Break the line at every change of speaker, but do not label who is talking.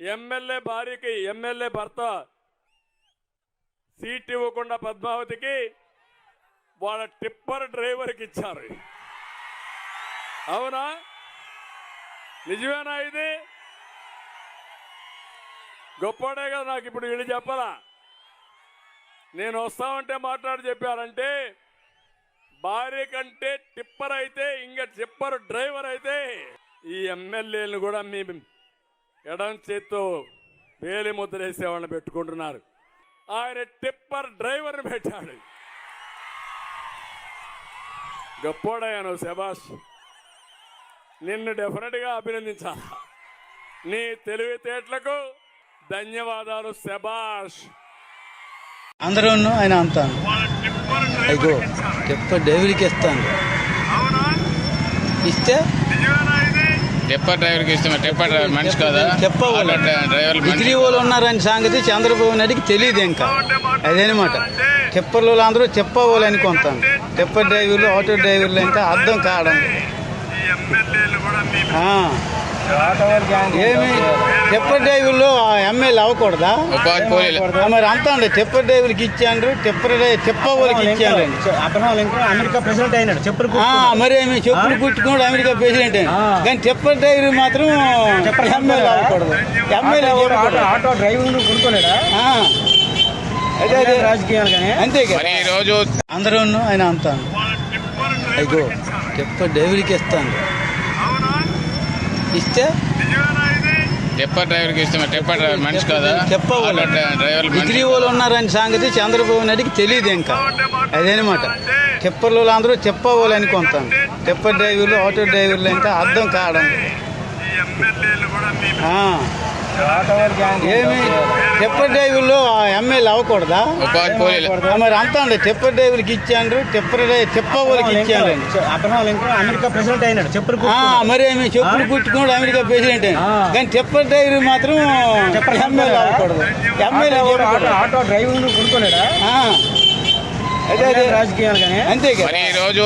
MLA భార్యకి MLA భర్త seat ఇవ్వకుండా పద్మావతికి వాళ్ళ టిప్పర్ డ్రైవర్కి ఇచ్చారు. అవునా? నిజమేనా ఇది? గొప్పడే కదా నాకు ఇప్పుడు వీళ్ళు చెప్పాలా? నేను వస్తామంటే మాట్లాడి చెప్పారంటే భార్య కంటే టిప్పర్ అయితే ఇంకా టిప్పర్ డ్రైవర్ అయితే ఈ ఎమ్మెల్యేలు కూడా మీ ఎడం చేత్తో వేలి ముద్రేసే వాళ్ళని పెట్టుకుంటున్నారు. ఆయన టిప్పర్ డ్రైవర్ని పెట్టాడు. గొప్పోడయ్యాను శబాష్ నిన్ను డెఫినెట్గా అభినందించాలి. నీ తెలివితేటలకు ధన్యవాదాలు శబాష్
అందరూ ఆయన అంతాను అయ్యో చెప్ప ఇస్తాను. ఇస్తే?
టెప్పర్ డ్రైవర్కి ఇష్టమే టెప్పర్ డ్రైవర్ మనిషి కదా? డ్రైవర్
వాళ్ళు ఉన్నారని సంగతి చంద్రబాబు నాయుడికి తెలియదు ఇంకా. అదేనమాట. చెప్పర్లు అందరూ చెప్పవాలి అనుకుంటాను చెప్పర్ డ్రైవర్లు ఆటో డ్రైవర్లు అంటే అర్థం కావడం ఆ. ఏమి? చెప్పర్ డ్రైవర్లు ఎమ్మెల్యే అవ్వకూడదా? మరి అంతా అండి చెప్పర్ డ్రైవర్కి ఇచ్చాండ్రు చెప్పర్ చెప్ప వాళ్ళకి
లింకన్ అమెరికా ప్రెసిడెంట్ అయినాడు చెప్పులు
ఆ, మరి ఏమి చెప్పులు కుట్టుకున్నాడు అమెరికా ప్రెసిడెంట్. అని. కానీ చెప్పర్ డ్రైవర్ మాత్రం ఎమ్మెల్యే అవ్వకూడదు. ఎమ్మెల్యే
ఆటో డ్రైవింగ్ కొనుక్కున్నాడా
అదే అదే.
రాజకీయాలు కానీ.
అంతే కదా.
మరి ఈ రోజు
అందరూ ఆయన అంతాను అయ్యో చెప్ప డెవిల్కి ఇస్తాను ఇస్తే
టెప్పర్ డ్రైవర్కి ఇష్టమే టెప్పర్ డ్రైవర్ మనిషి కదా? డ్రైవర్
డిగ్రీ
మనిషి
వాళ్ళు ఉన్నారని సంగతి చంద్రబాబు నాయుడికి తెలియదు ఇంకా. అదేనమాట. చెప్పర్లు అందరూ చెప్పవాలి అనుకుంటాను. చెప్పర్ డ్రైవర్లు ఆటో డ్రైవర్లు అంటే అర్థం కావడం. ఆ. ఏమి? చెప్పర్ డ్రైవర్లు ఎమ్మెల్యే అవ్వకూడదా? మరి అంతా అండి చెప్పర్ డ్రైవర్కి ఇచ్చాండ్రు చెప్పర్ చెప్ప వాళ్ళకి ఇచ్చాండ్రు.
అమెరికా ప్రెసిడెంట్ అయినాడు చెప్పులు
మరి ఏమి చెప్పులు కుట్టుకున్నాడు అమెరికా ప్రెసిడెంట్ అని. కానీ చెప్పర్ డ్రైవర్ మాత్రం ఎమ్మెల్యే అవ్వకూడదు. ఎమ్మెల్యే
ఆటో
అవ్వకూడదు.
ఆటో డ్రైవింగ్ కొనుక్కున్నాడా?
ఆ. అదే అదే.
రాజకీయాలు కానీ
అంతే
ఈ రోజు